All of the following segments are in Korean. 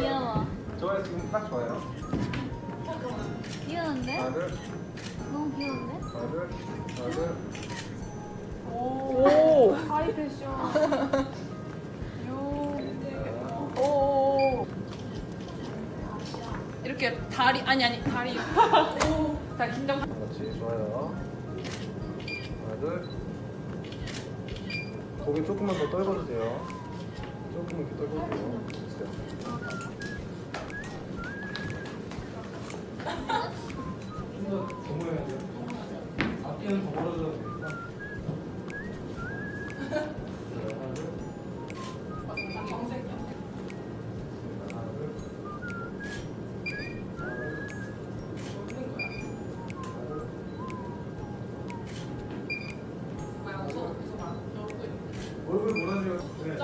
귀여워. 좋아요, 지금 딱 좋아요. 귀여운데? 하나, 둘, 너무 귀여운데? 하나, 둘, 하나, 둘. 오. 하이 패션. 오. 이렇게 다리 아니 아니 다리 다리 긴장 그렇지, 좋아요. 하나, 둘. 고개 조금만 더 떨궈도 돼요. 조금만 이렇게 떨궈도 돼요. 얼굴 몰아주면 그래.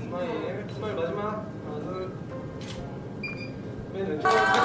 스마일, 스마일 마지막 하나 둘. 맨 왼쪽.